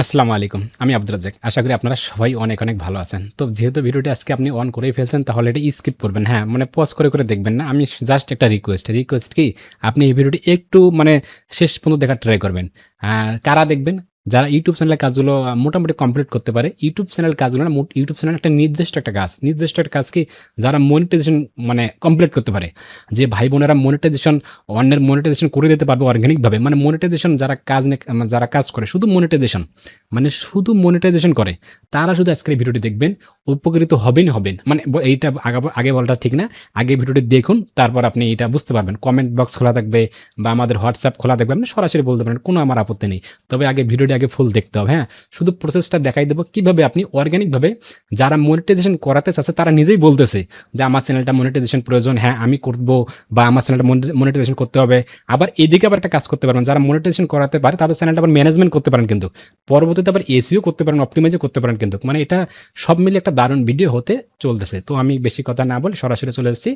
আসসালামু আলাইকুম, আমি আব্দুল রাজ্জাক। আশা করি আপনারা সবাই অনেক অনেক ভালো আছেন। তো যেহেতু ভিডিওটি আজকে আপনি অন করেই ফেলছেন, তাহলে এটা স্কিপ করবেন। হ্যাঁ মানে পজ করে করে দেখবেন না। আমি জাস্ট একটা রিকোয়েস্ট রিকোয়েস্ট কি? আপনি এই ভিডিওটি একটু মানে শেষ পর্যন্ত দেখার ট্রাই করবেন। কারা দেখবেন? যারা ইউটিউব চ্যানেলের কাজগুলো মোটামুটি কমপ্লিট করতে পারে ইউটিউব চ্যানেল কাজগুলো না ইউটিউব চ্যানেল একটা নির্দিষ্ট একটা কাজ। নির্দিষ্ট একটা কাজ কি যারা মনিটাইজেশন মানে কমপ্লিট করতে পারে। যে ভাই বোনেরা মনিটাইজেশন অন্যের মনিটাইজেশন করে দিতে পারবে অর্গ্যানিকভাবে মানে মনিটাইজেশন যারা কাজ মানে যারা কাজ করে, শুধু মনিটাইজেশন মানে শুধু মনিটাইজেশন করে। তারা শুধু আজকের ভিডিওটি দেখবেন, উপকৃত হবেন হবেন। মানে এইটা আগে বলাটা ঠিক না। আগে ভিডিওটি দেখুন, তারপর আপনি এটা বুঝতে পারবেন। কমেন্ট বক্স খোলা থাকবে বা আমাদের হোয়াটসঅ্যাপ খোলা থাকবে, আপনি সরাসরি বলতে পারেন, কোনো আমার আপত্তি নেই। তবে আগে ভিডিওটি আগে ফুল দেখতে হবে হ্যাঁ? শুধু প্রসেসটা দেখাই দেবো, কীভাবে আপনি অর্গ্যানিকভাবে যারা মনিটাইজেশন করাতে চাচ্ছে, তারা নিজেই বলতেছে যে আমার চ্যানেলটা মনিটাইজেশন প্রয়োজন হ্যাঁ আমি করব বা আমার চ্যানেলটা মনিটাইজেশন করতে হবে। আবার এদিকে আবার একটা কাজ করতে পারবেন, যারা মনিটাইজেশন করাতে পারে, তাদের চ্যানেলটা আবার ম্যানেজমেন্ট করতে পারেন কিন্তু। পরবর্তীতে আবার এসিও করতে পারেন অপটিমাইজও করতে পারেন কিন্তু। মানে এটা সব মিলে একটা দারুণ ভিডিও হতে চলতেছে। তো আমি বেশি কথা না বলে সরাসরি চলে এসেছি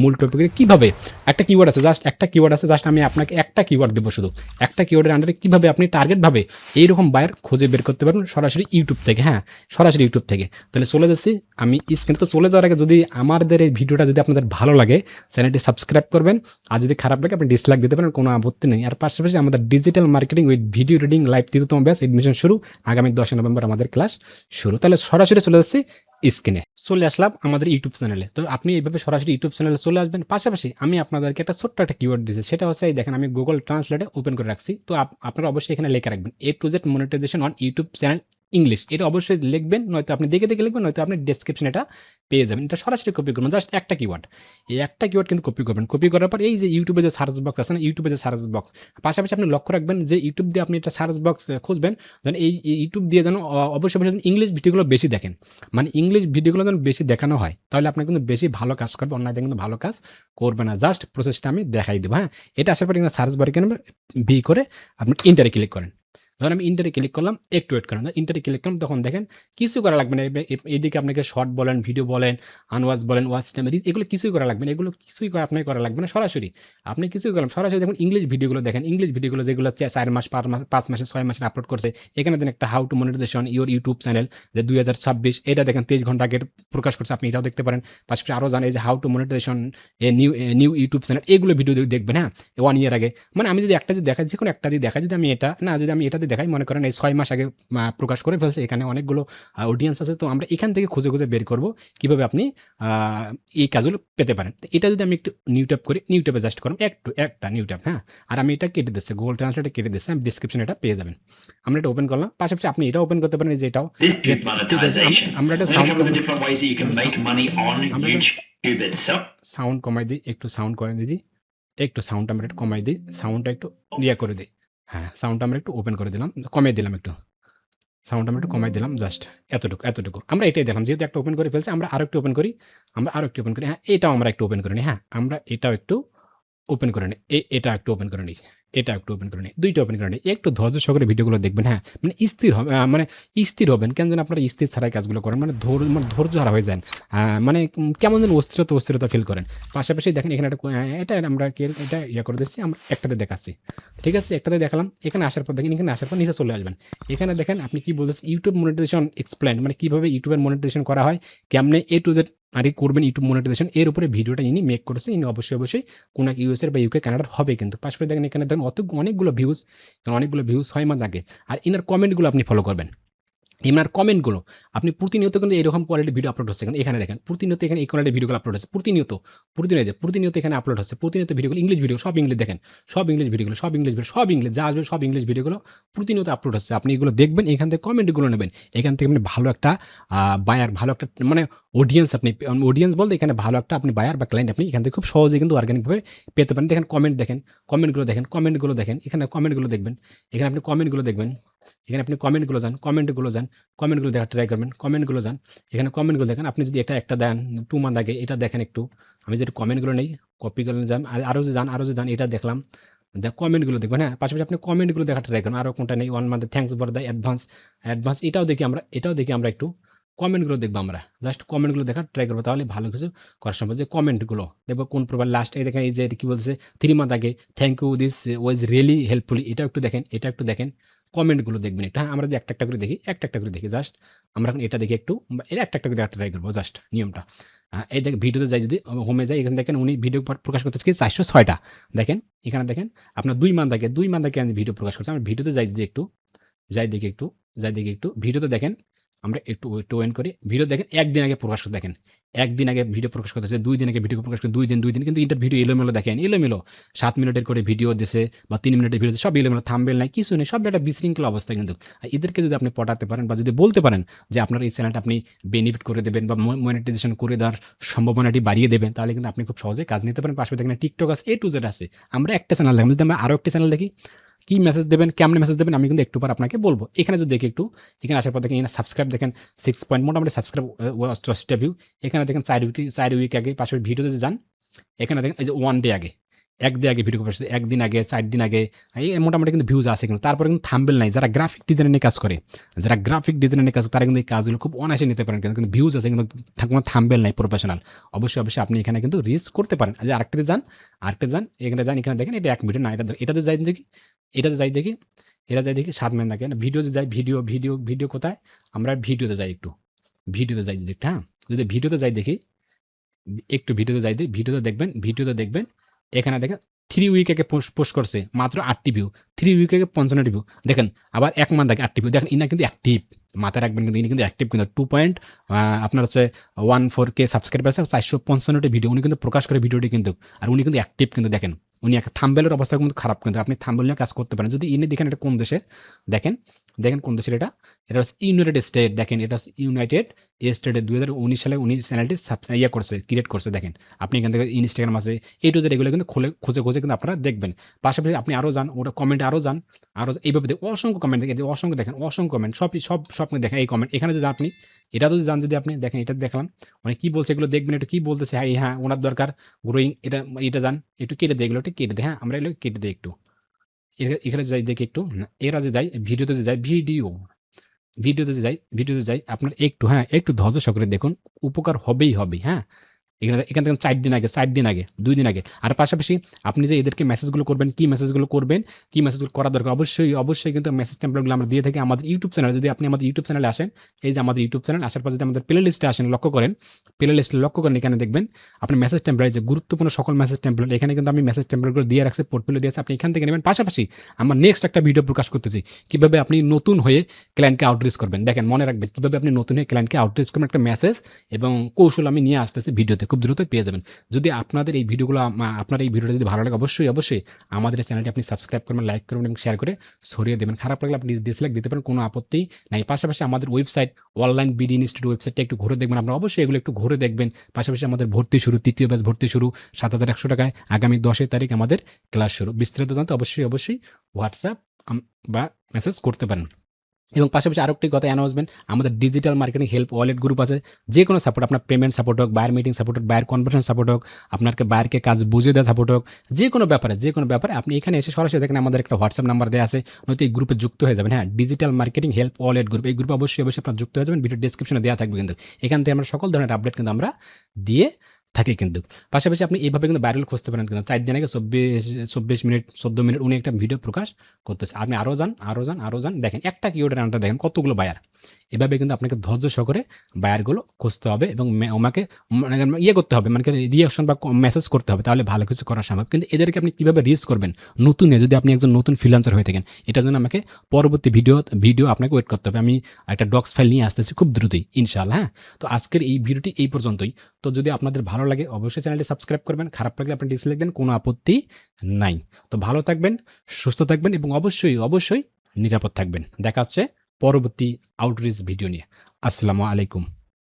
মূল টপিকে কীভাবে? একটা কিওয়ার্ড আছে জাস্ট একটা কিওয়ার্ড আছে জাস্ট আমি আপনাকে একটা কিওয়ার্ড দেবো শুধু। একটা কিওয়ার্ডের আন্ডারে কীভাবে আপনি টার্গেটভাবে এইরকম বায়ার খুঁজে বের করতে পারবেন সরাসরি ইউটিউব থেকে হ্যাঁ সরাসরি ইউটিউব থেকে। তাহলে চলে যাচ্ছি, আমি স্ক্রিনে তো চলে যাওয়ার আগে যদি আমাদের এই ভিডিওটা যদি আপনাদের ভালো লাগে চ্যানেলটি সাবস্ক্রাইব করবেন। আর যদি খারাপ লাগে, আপনি ডিসলাইক দিতে পারেন, কোনো আপত্তি নেই। আর পাশাপাশি আমাদের digital marketing with video reading live তৃতীয়তম batch admission শুরু। আগামী দশই নভেম্বর আমাদের ক্লাস শুরু। তাহলে সরাসরি চলে যাচ্ছি স্ক্রিনে। চলে আসলাম আমাদের ইউটিউব চ্যানেলে। তো আপনি এইভাবে সরাসরি ইউটিউব চ্যানেলে চলে আসবেন। পাশাপাশি আমি আপনাদেরকে একটা ছোট্ট একটা কিওয়ার্ড দিয়েছি। সেটা হচ্ছে, এই দেখেন, আমি গুগল ট্রান্সলেটে ওপেন করে রাখছি। তো আপ- আপনারা অবশ্যই এখানে লেখা রাখবেন। A to Z monetization on YouTube channel English এটা অবশ্যই লিখবেন, নয়তো আপনি দেখে দেখে লিখবেন, নয়তো আপনি ডেসক্রিপশন এটা পেয়ে যাবেন। এটা সরাসরি কপি করবেন জাস্ট একটা কিওয়ার্ড এই একটা কিওয়ার্ড কিন্তু কপি করবেন। কপি করার পর এই যে ইউটিউবে যে সার্চ বক্স আছে না ইউটিউবে যে সার্চ বক্স পাশাপাশি আপনি লক্ষ্য রাখবেন যে ইউটিউব দিয়ে আপনি একটা সার্চ বক্স খুঁজবেন, যেন এই ইউটিউব দিয়ে যেন অবশ্যই অবশ্যই ইংলিশ ভিডিওগুলো বেশি দেখেন। মানে ইংলিশ ভিডিওগুলো যেন বেশি দেখানো হয়, তাহলে আপনার কিন্তু বেশি ভালো কাজ করবে অন্যদের কিন্তু ভালো কাজ করবে না। জাস্ট প্রসেসটা আমি দেখাই দেবো হ্যাঁ? এটা আসার পরে সার্চ বারে কেন ভি করে আপনি ইন্টারে ক্লিক করেন। ধরুন আমি ইন্টারে ক্লিক করলাম, একটু ওয়েট করেন। ইন্টারে ক্লিক করলাম, তখন দেখেন কিছু করা লাগবে না। এ- এ- আপনাকে শর্ট বলেন ভিডিও বলেন আনওয়াজ বলেন ওয়াচ টাইম এগুলো কিছুই করা লাগবে না। এগুলো কিছুই করা, আপনাকে করা লাগবে না সরাসরি। আপনি কিছুই করলাম সরাসরি দেখুন ইংলিশ ভিডিওগুলো দেখেন। ইংলিশ ভিডিওগুলো যেগুলো চার মাস, পাঁচ মাস, পাঁচ মাসে, ছয় মাসে আপলোড করছে, এখানে দেন একটা how to monetization your YouTube channel যে দুই হাজার ছাব্বিশ, এটা দেখেন তেইশ ঘণ্টা আগে প্রকাশ করছে, আপনি এটাও দেখতে পারেন। পাশাপাশি আরও জানেন যে how to monetization new new YouTube channel এগুলো ভিডিও দেখবেন হ্যাঁ ওয়ান ইয়ার আগে। মানে আমি যদি একটা যদি দেখাই যে কোনো একটা দিয়ে দেখাই, যদি আমি এটা, না, যদি আমি এটাতে দেখাই মনে করেন এই ছয় মাস আগে প্রকাশ করে ফেলছে এখানে অনেকগুলো অডিয়েন্স আছে তো আমরা এখান থেকে খুঁজে খুঁজে বের করব কীভাবে আপনি এই কাজগুলো পেতে পারেন। তো এটা যদি আমি একটু নিউ ট্যাপ করি নিউ ট্যাপে জাস্ট করুন একটু একটা নিউ ট্যাপ হ্যাঁ? আর আমি এটা কেটে দিচ্ছি গুগল ট্রান্সলেটে কেটে দিচ্ছি আমি ডিসক্রিপশনে এটা পেয়ে যাবেন। আমরা এটা ওপেন করলাম পাশাপাশি আপনি এটা ওপেন করতে পারেন যে এটাও। আমরা itself. সাউন্ড কমাই দিই একটু সাউন্ড কমাই দিই একটু সাউন্ডটা আমরা একটু কমাই দিই সাউন্ডটা একটু ইয়ে করে দিই। হ্যাঁ সাউন্ডটা আমরা একটু ওপেন করে দিলাম কমিয়ে দিলাম একটু। সাউন্ড আমরা একটু কমাই দিলাম জাস্ট এতটুকু এতটুকু। আমরা এটাই দেখলাম যেহেতু একটা ওপেন করে ফেলছে আমরা আরও একটু ওপেন করি আমরা আরও একটু ওপেন করি হ্যাঁ এটাও আমরা একটু ওপেন করে নিই হ্যাঁ আমরা এটাও একটু ওপেন করে নিই এটা একটু ওপেন করে নিই। এটা একটু ওপেন করে নিই, দুইটা ওপেন করে নিই। একটু ধৈর্য সহকারে ভিডিওগুলো দেখবেন হ্যাঁ মানে স্থির হবে মানে স্থির হবেন। কেন যেন আপনারা স্থির ছাড়াই কাজগুলো করেন মানে ধৈর্য মানে ধৈর্য হারা হয়ে যান। মানে কেমন যেন অস্থিরতা অস্থিরতা ফিল করেন। পাশাপাশি দেখেন, এখানে একটা এটা আমরা এটা ইয়ে করে দিচ্ছি, আমরা একটাতে দেখাচ্ছি। ঠিক আছে? একটাতে দেখালাম, এখানে আসার পর দেখেন, এখানে আসার পর নিচে চলে আসবেন। এখানে দেখেন, আপনি কি বলতেছেন ইউটিউব মনিটাইজেশন এক্সপ্লেন মানে কীভাবে ইউটিউবের মনিটাইজেশন করা হয়, কেমনে এ টু জেড আর কি করবেন ইউটিউব মনিটাইজেশন এর উপরে ভিডিওটা ইনি মেক করেছে, ইনি অবশ্যই অবশ্যই কোনো এক ইউএসএর বা ইউকে কানাডার হবে কিন্তু। পাশাপাশি দেখেন এখানে দেখেন অত অনেকগুলো ভিউজ অনেকগুলো ভিউজ হয় মাস আগে। আর ইনার কমেন্টগুলো আপনি ফলো করবেন। ইনার কমেন্টগুলো আপনি প্রতিনিয়ত কিন্তু এরকম কোয়ালিটি ভিডিও আপলোড হচ্ছে এখানে দেখেন, প্রতিনিয়ত এখানে এই কোয়ালিটি ভিডিওগুলো আপলোড হচ্ছে, প্রতিনিয়ত প্রতিনিয়ত প্রতিনিয়ত এখানে আপলোড হচ্ছে, প্রতিনিয়ত ভিডিওগুলো ইংলিশ ভিডিও সব ইংলিশ দেখেন, সব ইংলিশ ভিডিওগুলো সব ইংলিশ ভিডিও সব ইংলিশ যা আসবে সব ইংলিশ ভিডিওগুলো প্রতিনিয়ত আপলোড হচ্ছে। আপনি এগুলো দেখবেন, এখান থেকে কমেন্টগুলো নেবেন। এখান থেকে আপনি ভালো একটা বায়ার ভালো একটা মানে অডিয়েন্স আপনি অডিয়েন্স বলতে এখানে ভালো একটা আপনি বায়ার বা ক্লায়েন্ট আপনি এখান থেকে খুব সহজে কিন্তু অর্গানিকভাবে পেতে পারেন দেখেন কমেন্ট দেখেন কমেন্টগুলো দেখেন কমেন্টগুলো দেখেন এখানে কমেন্টগুলো দেখবেন এখানে আপনি কমেন্টগুলো দেখবেন এখানে আপনি কমেন্টগুলো যান কমেন্টগুলো যান কমেন্টগুলো দেখার ট্রাই করবেন কমেন্টগুলো যান এখানে কমেন্টগুলো দেখেন আপনি যদি এটা একটা দেন টু মান্থ আগে এটা দেখেন একটু আমি যদি কমেন্টগুলো নেই কপি করে যান আরও যে যান আরও যে যান এটা দেখলাম দেখ কমেন্টগুলো দেখবেন হ্যাঁ পাশাপাশি আপনি কমেন্টগুলো দেখার ট্রাই করুন আরও কোনটা নেই one month thanks for the advance advance এটাও দেখি আমরা এটাও দেখি আমরা একটু কমেন্টগুলো দেখব আমরা। জাস্ট কমেন্টগুলো দেখার ট্রাই করব, তাহলে ভালো কিছু করার সম্ভব। যে কমেন্টগুলো দেখব কোন প্রবার লাস্ট এই দেখেন এই যে এটা কী বলছে থ্রি মান্থ আগে thank you this was really helpful এটা একটু দেখেন এটা একটু দেখেন কমেন্টগুলো দেখবেন এটা হ্যাঁ আমরা যে একটা একটা করে দেখি, একটা একটা করে দেখি জাস্ট আমরা এখন এটা দেখি একটু এটা একটা একটা করে একটা ট্রাই করব জাস্ট নিয়মটা। এই দেখ ভিডিওতে যাই যদি হোমে যাই, এখানে দেখেন উনি ভিডিও প্রকাশ করতেছে কি চারশো ছয়টা। দেখেন, এখানে দেখেন, আপনার দুই মান থাকে দুই মান থাকে ভিডিও প্রকাশ করছে। আমরা ভিডিওতে যাই যদি একটু, যাই দেখি একটু, যাই দেখি একটু, ভিডিওতে দেখেন আমরা একটু একটু ওয়েন করি। ভিডিও দেখেন, একদিন আগে প্রকাশ করে দেখেন। একদিন আগে ভিডিও প্রকাশ করতেছে দুই দিন আগে ভিডিও প্রকাশ করে, দুই দিন দুই দিন। কিন্তু ইন্টার ভিডিও এলোমেলো দেখেন, এলোমেলো। সাত মিনিটের করে ভিডিও দিছে বা তিন মিনিটের ভিডিও সব এলোমেলো থামবেল নাই, কিছু নেই, সব একটা বিশৃঙ্খলা অবস্থা কিন্তু। আর এদেরকে যদি আপনি পটাতে পারেন বা যদি বলতে পারেন যে আপনার এই চ্যানেলটা আপনি বেনিফিট করে দেবেন বা মনিটাইজেশন করে দেওয়ার সম্ভাবনাটি বাড়িয়ে দেবেন, তাহলে কিন্তু আপনি খুব সহজে কাজ নিতে পারেন। পাশে দেখেন টিকটক আছে এ টু জেড আছে। আমরা একটা চ্যানেল দেখলাম যদি আমরা আরও একটা চ্যানেল দেখি কি মেসেজ দেবেন, কেমন মেসেজ দেবেন, আমি কিন্তু একটু পর আপনাকে বলব। এখানে যদি দেখি একটু, এখানে আসার পর দেখেন, এখানে সাবস্ক্রাইব দেখেন সিক্স পয়েন্ট মোটামুটি সাবস্ক্রাইব অষ্টআশিটা ভিউ এখানে দেখেন, চার উইক চার উইক আগে, পাশের ভিডিও যদি যান, এখানে দেখেন, এই যে ওয়ান ডে আগে। এক ডে আগে ভিডিও করছে একদিন আগে, চার দিন আগে, এই মোটামুটি কিন্তু ভিউজ আছে কিন্তু। তারপরে কিন্তু থাম্বেল নাই। যারা গ্রাফিক ডিজাইন নিয়ে কাজ করে, যারা গ্রাফিক ডিজাইন নিয়ে কাজ করে, তারা কিন্তু এই কাজগুলো খুব অনায়াসে নিতে পারেন কিন্তু কিন্তু ভিউজ আছে কিন্তু কোনো থাম্বেল নাই প্রফেশনাল অবশ্যই অবশ্যই আপনি এখানে কিন্তু রিস্ক করতে পারেন। যে আরেকটাতে যান আরেকটা যান, এখানে যান, এখানে দেখেন, এটা এক ভিডিও না, এটা এটাতে যাই দেখি, এটাতে যাই দেখি এটা যাই দেখি, সাত ম্যান দেখেন ভিডিওতে যাই ভিডিও ভিডিও ভিডিও কোথায়? আমরা ভিডিওতে যাই একটু। ভিডিওতে যাই একটু হ্যাঁ? যদি ভিডিওতে যাই দেখি, একটু ভিডিওতে যাই দেখি ভিডিওতে দেখবেন ভিডিওতে দেখবেন এখানে দেখেন থ্রি উইক আগে পোস্ট করছে, মাত্র আটটি ভিউ থ্রি উইক পঞ্চান্নটি ভিউ দেখেন, আবার এক মান্থ আগে আটটি ভিউ দেখেন, ইনা কিন্তু অ্যাক্টিভ মাথায় রাখবেন কিন্তু ইনি কিন্তু অ্যাক্টিভ কিন্তু। টু পয়েন্ট আপনার হচ্ছে ওয়ান ফোর কে সাবস্ক্রাইবার আছে, চারশো পঞ্চান্নটি ভিডিও উনি কিন্তু প্রকাশ করে ভিডিওটি কিন্তু। আর উনি কিন্তু অ্যাক্টিভ কিন্তু, দেখেন। উনি একটা থাম্বেলের অবস্থা কিন্তু খারাপ কিন্তু। আপনি থাম্বেল নিয়ে কাজ করতে পারেন। যদি ইনি দেখেন এটা কোন দেশে, দেখেন দেখেন কোন দেশের এটা এটা হচ্ছে ইউনাইটেড স্টেট দেখেন এটা হচ্ছে ইউনাইটেড স্টেটে দু হাজার উনিশ সালে উনি চ্যানেলটি ইয়ে করছে ক্রিয়েট করছে, দেখেন। আপনি এখান থেকে ইনস্টাগ্রাম আছে এই টু এগুলো কিন্তু খুলে, খুঁজে খুঁজে কিন্তু আপনারা দেখবেন। পাশাপাশি আপনি আরও যান, ওটা কমেন্ট আরও যান, আরও এইভাবে অসংখ্য কমেন্ট দেখেন অসংখ্য দেখেন, অসংখ্য কমেন্ট সব সব সব দেখেন, এই কমেন্ট এখানে যদি আপনি, এটা যদি যান, যদি আপনি দেখেন, এটা দেখলাম মানে কী বলছে এগুলো দেখবেন একটু কী বলতেছে হ্যাঁ হ্যাঁ ওনার দরকার গ্রোয়িং এটা এটা যান, একটু কেটে দেয়, এগুলো একটু কেটে দেয় হ্যাঁ আমরা এগুলো কেটে দিই একটু। এখানে- যাই দেখি একটু এরা যে যাই, ভিডিওতে যে যাই, ভিডিও, ভিডিওতে যে যাই, ভিডিওতে যাই, আপনার একটু হ্যাঁ একটু ধৈর্য সহকারে দেখুন, উপকার হবেই হবে হ্যাঁ। এখানে এখান থেকে চার দিন আগে, চার দিন আগে, দুই দিন আগে। আর পাশাপাশি আপনি যে এদেরকে মেসেজগুলো করবেন, কি মেসেজগুলো করবেন, কি মেসেজগুলো করা দরকার, অবশ্যই অবশ্যই কিন্তু মেসেজ টেম্পলেটগুলো আমরা দিয়ে থাকি আমাদের ইউটিউব চ্যানেল যদি আপনি আমাদের ইউটিউব চ্যানেলে আসেন, এই যে আমাদের ইউটিউব চ্যানেল আসার পর যদি আমাদের প্লে লিস্টে আসেন, লক্ষ্য করেন প্লে লিস্টে লক্ষ্য করেন, এখানে দেখবেন আপনি মেসেজ টেম্পলেট যে গুরুত্বপূর্ণ সকল মেসেজ টেম্পলেট এখানে কিন্তু আমি মেসেজ টেম্পলেটগুলো দিয়ে রাখছি পোর্টফোলিও দিয়েছি আপনি এখান থেকে নেবেন। পাশাপাশি আমার নেক্সট একটা ভিডিও প্রকাশ করতেছি, কীভাবে আপনি নতুন হয়ে ক্লায়েন্টকে আউটরিচ করবেন। দেখেন, মনে রাখবেন, কীভাবে আপনি নতুন হয়ে ক্লায়েন্টকে আউটরিচ করবেন, একটা মেসেজ এবং কৌশল আমি নিয়ে আসতেছি ভিডিওতে খুব দ্রুত পেয়ে যাবেন। যদি আপনাদের এই ভিডিওগুলো আপনার এই ভিডিওটা যদি ভালো লাগে, অবশ্যই অবশ্যই আমাদের চ্যানেলটি আপনি সাবস্ক্রাইব করবেন, লাইক করবেন এবং শেয়ার করে ছড়িয়ে দেবেন। খারাপ লাগলে আপনি ডিসলাইক দিতে পারেন, কোনো আপত্তি নাই। পাশাপাশি আমাদের ওয়েবসাইট অনলাইন বিডি ইনস্টিটিউট ওয়েবসাইটটা একটু ঘুরে দেখবেন আপনারা। অবশ্যই এগুলো একটু ঘুরে দেখবেন। পাশাপাশি আমাদের ভর্তি শুরু, তৃতীয় ব্যাচ ভর্তি শুরু, সাত হাজার একশো টাকায়। আগামী দশের তারিখ আমাদের ক্লাস শুরু। বিস্তারিত জানতে অবশ্যই অবশ্যই হোয়াটসঅ্যাপ বা মেসেজ করতে পারেন। এবং পাশাপাশি আরেকটি কথা অ্যানাউন্সমেন্ট আমাদের digital marketing help wallet group আছে। যে কোনো সাপোর্ট আপনার পেমেন্ট সাপোর্ট হোক বায়ার মিটিং সাপোর্ট হোক বায়ার কনভার্সন সাপোর্ট হোক, আপনাকে বায়ারকে কাজ বুঝিয়ে দেওয়া সাপোর্ট হোক, যে কোনো ব্যাপারে, যে কোনো ব্যাপারে আপনি এখানে এসে সরাসরি দেখেন, আমাদের একটা হোয়াটসঅ্যাপ নাম্বার দেওয়া আছে। নয়তো এই গ্রুপে যুক্ত হয়ে যাবেন। হ্যাঁ digital marketing help wallet group এই গ্রুপে অবশ্যই অবশ্যই আপনার যুক্ত হয়ে যাবেন। ভিডিও ডিসক্রিপশনে দেওয়া থাকবে কিন্তু। এখান থেকে আমরা সকল ধরনের আপডেট কিন্তু আমরা দিয়ে থাকি কিন্তু। পাশাপাশি আপনি এইভাবে কিন্তু ভাইরাল খুঁজতে পারেন কিন্তু। চার দিন আগে চব্বিশ চব্বিশ মিনিট, চোদ্দ মিনিট উনি একটা ভিডিও প্রকাশ করতেছে। আপনি আরও যান আরও যান আরও যান। দেখেন, একটা কিওয়ার্ডের আনটা দেখেন, কতগুলো বায়ার এভাবে কিন্তু আপনাকে ধৈর্য সহকারে বায়ারগুলো খুঁজতে হবে এবং আমাকে মানে ইয়ে করতে হবে মানে রিয়াকশন বা মেসেজ করতে হবে, তাহলে ভালো কিছু করা সম্ভব। কিন্তু এদেরকে আপনি কীভাবে রিস করবেন? নতুন যদি আপনি একজন নতুন ফ্রিলান্সার হয়ে থাকেন, এটার জন্য আমাকে পরবর্তী ভিডিও ভিডিও আপনাকে ওয়েট করতে হবে। আমি একটা ডক্স ফাইল নিয়ে আসতেছি খুব দ্রুতই, ইনশাআল্লাহ হ্যাঁ? তো আজকের এই ভিডিওটি এই পর্যন্তই। তো যদি আপনাদের ভালো লাগে, অবশ্যই চ্যানেলটি সাবস্ক্রাইব করবেন। খারাপ লাগলে আপনি ডিসলাইক দেন, কোনো আপত্তি নাই। তো ভালো থাকবেন, সুস্থ থাকবেন এবং অবশ্যই অবশ্যই নিরাপদ থাকবেন। দেখা হচ্ছে পরবর্তী আউটরিচ ভিডিও নিয়ে। আসসালামু আলাইকুম।